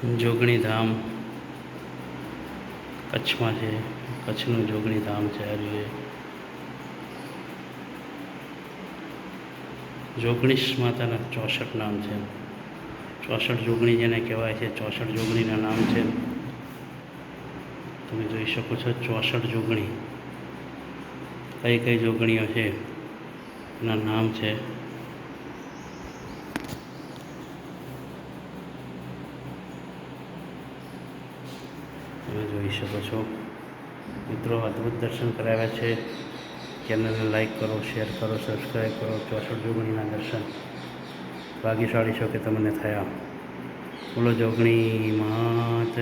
જોગણી ધામ કચ્છમાં છે. કચ્છનું જોગણી ધામ છે જોઈએ. જોગણીશ માતાના ચોસઠ નામ છે. ચોસઠ જોગણી જેને કહેવાય છે, ચોસઠ જોગણીના નામ છે. તમે જોઈ શકો છો ચોસઠ જોગણી. કઈ કઈ જોગણીઓ છે? એના નામ છે તમે જોઈ શકો છો. મિત્રો, અદ્ભુત દર્શન કરાવ્યા છે. ચેનલને લાઈક કરો, શેર કરો સબસ્ક્રાઈબ કરો. ચોસઠ જોગણીના દર્શન. ભાગ્યશાળી છો કે તમને થયા. બોલો જોગણી માં